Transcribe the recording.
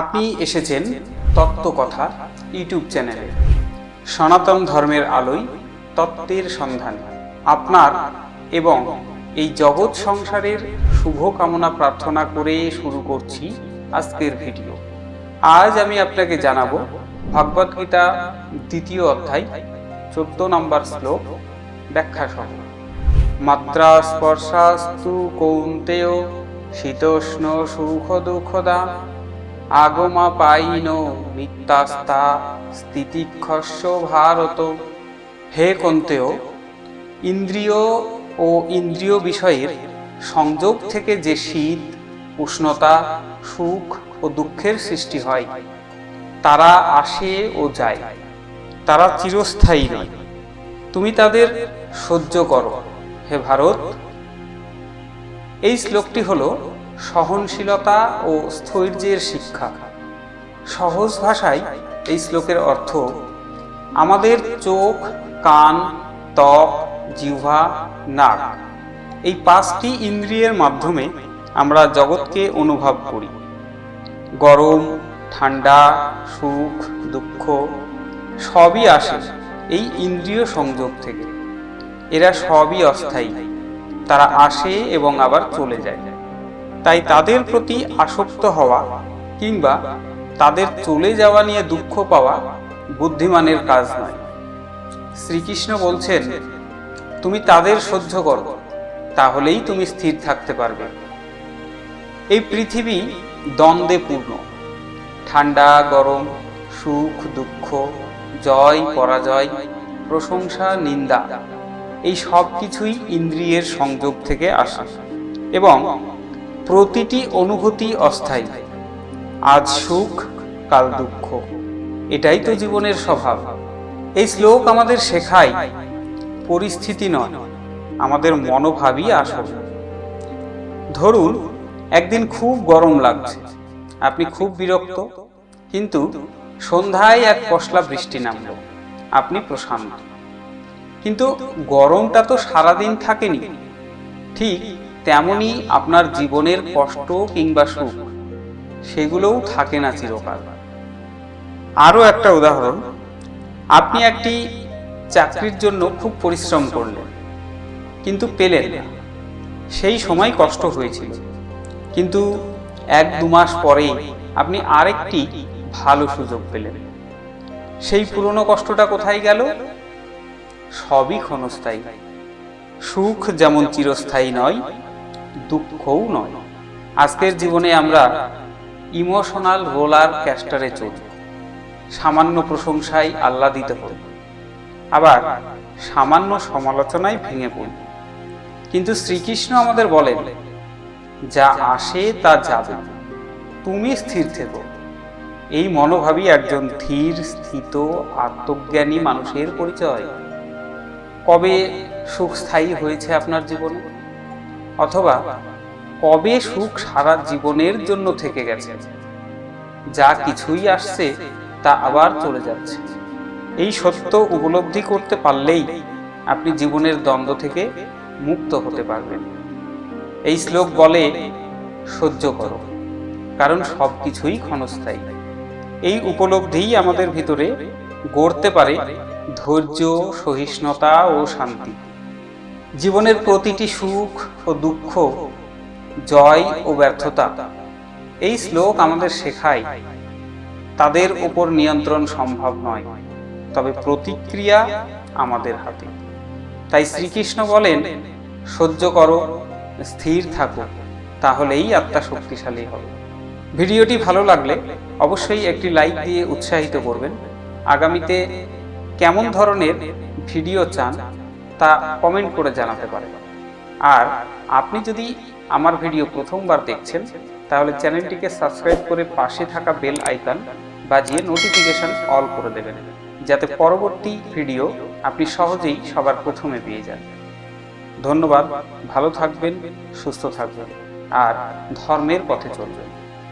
আপনি এসেছেন তত্ত্বকথা ইউটিউব চ্যানেলে। সনাতন ধর্মের আলোয় তত্ত্বের সন্ধান, আপনার এবং এই জগৎ সংসারের শুভ কামনা প্রার্থনা করে শুরু করছি আজকের ভিডিও। আজ আমি আপনাকে জানাব ভগবদ্গীতা দ্বিতীয় অধ্যায়, চোদ্দ নম্বর শ্লোক ব্যাখ্যা সহ মাত্রা স্পর্শাস্তু কৌন্তেয়, শীতোষ্ণ সুখ দুঃখদা আগমা পাইন নিত্যাস্তা স্থিতিক্ষস্য ভারত। হে কন্তেয় ইন্দ্রিয় ও ইন্দ্রিয় বিষয়ের সংযোগ থেকে যে শীত, উষ্ণতা, সুখ ও দুঃখের সৃষ্টি হয়, তারা আসে ও যায়, তারা চিরস্থায়ী নয়। তুমি তাদের সহ্য করো, হে ভারত। এই শ্লোকটি হল সহনশীলতা ও স্থৈর্যের শিক্ষা। সহজ ভাষায় এই শ্লোকের অর্থ, আমাদের চোখ, কান, ত্বক, জিহ্বা, নাক, এই পাঁচটি ইন্দ্রিয়ের মাধ্যমে আমরা জগৎকে অনুভব করি। গরম, ঠান্ডা, সুখ, দুঃখ, সবই আসে এই ইন্দ্রিয় সংযোগ থেকে। এরা সবই অস্থায়ী। তারা আসে এবং আবার চলে যায়। তাই তাদের প্রতি আসক্ত হওয়া কিংবা তাদের চলে যাওয়া নিয়ে দুঃখ পাওয়া বুদ্ধিমানের কাজ নয়। শ্রীকৃষ্ণ বলছেন, তুমি তাদের সহ্য করো, তাহলেই তুমি স্থির থাকতে পারবে। এই পৃথিবী দ্বন্দ্বে পূর্ণ। ঠান্ডা, গরম, সুখ, দুঃখ, জয়, পরাজয়, প্রশংসা, নিন্দা, এই সব কিছুই ইন্দ্রিয়ের সংযোগ থেকে আসে এবং প্রতিটি অনুভূতি অস্থায়ী। আজ সুখ, কাল দুঃখ। এটাই তো জীবনের স্বভাব। এই শ্লোক আমাদের শেখায়, পরিস্থিতি নয়, আমাদের মনোভাবই আসল। ধরুন, একদিন খুব গরম লাগছে। আপনি খুব বিরক্ত, কিন্তু সন্ধ্যায় এক পশলা বৃষ্টি নামল। আপনি প্রশান্ত। কিন্তু গরমটা তো সারাদিন থাকেনি। ঠিক তেমনি আপনার জীবনের কষ্ট কিংবা সুখ, সেগুলোও থাকে না চিরকাল। আরও একটা উদাহরণ, আপনি একটি চাকরির জন্য খুব পরিশ্রম করলেন, কিন্তু পেলেন সেই সময় কষ্ট হয়েছিল, কিন্তু এক দু মাস পরেই আপনি আরেকটি ভালো সুযোগ পেলেন। সেই পুরনো কষ্টটা কোথায় গেল? সবই ক্ষণস্থায়ী। সুখ যেমন চিরস্থায়ী নয় দুঃখও নয়। আজকের জীবনে আমরা ইমোশনাল রোলার ক্যাস্টারে চলি। সামান্য প্রশংসায় আহ্লাদিত হই আবার সামান্য সমালোচনায় ভেঙে পড়ি। কিন্তু শ্রীকৃষ্ণ আমাদের বলেন, যা আসে তা যাবে। তুমি স্থির থেকো। এই মনোভাবই একজন ধীর, স্থিত, আত্মজ্ঞানী মানুষের পরিচয়। কবে সুখ স্থায়ী হয়েছে আপনার জীবনে? অথবা কবে সুখ সারা জীবনের জন্য থেকে গেছে? যা কিছুই আসছে, তা আবার চলে যাচ্ছে। এই সত্য উপলব্ধি করতে পারলেই আপনি জীবনের দ্বন্দ্ব থেকে মুক্ত হতে পারবেন। এই শ্লোক বলে, সহ্য করো, কারণ সব কিছুই ক্ষণস্থায়ী। এই উপলব্ধিই আমাদের ভিতরে গড়তে পারে ধৈর্য, সহিষ্ণুতা ও শান্তি। জীবনের প্রতিটি সুখ ও দুঃখ, জয় ও ব্যর্থতা, এই শ্লোক আমাদের শেখায়। তাদের উপর নিয়ন্ত্রণ সম্ভব নয়, তবে প্রতিক্রিয়া আমাদের হাতে। তাই শ্রীকৃষ্ণ বলেন, সহ্য করো, স্থির থাকো, তাহলেই আত্মা শক্তিশালী হবে। ভিডিওটি ভালো লাগলে অবশ্যই একটি লাইক দিয়ে উৎসাহিত করবেন। আগামীতে কেমন ধরনের ভিডিও চান তা কমেন্ট করে জানাতে পারেন আর আপনি যদি আমার ভিডিও প্রথমবার দেখছেন, তাহলে চ্যানেলটিকে সাবস্ক্রাইব করে পাশে থাকা বেল আইকন বাজিয়ে নোটিফিকেশন অল করে দেবেন, যাতে পরবর্তী ভিডিও আপনি সহজেই সবার প্রথমে পেয়ে যান। ধন্যবাদ, ভালো থাকবেন, সুস্থ থাকবেন, আর ধর্মের পথে চলবেন।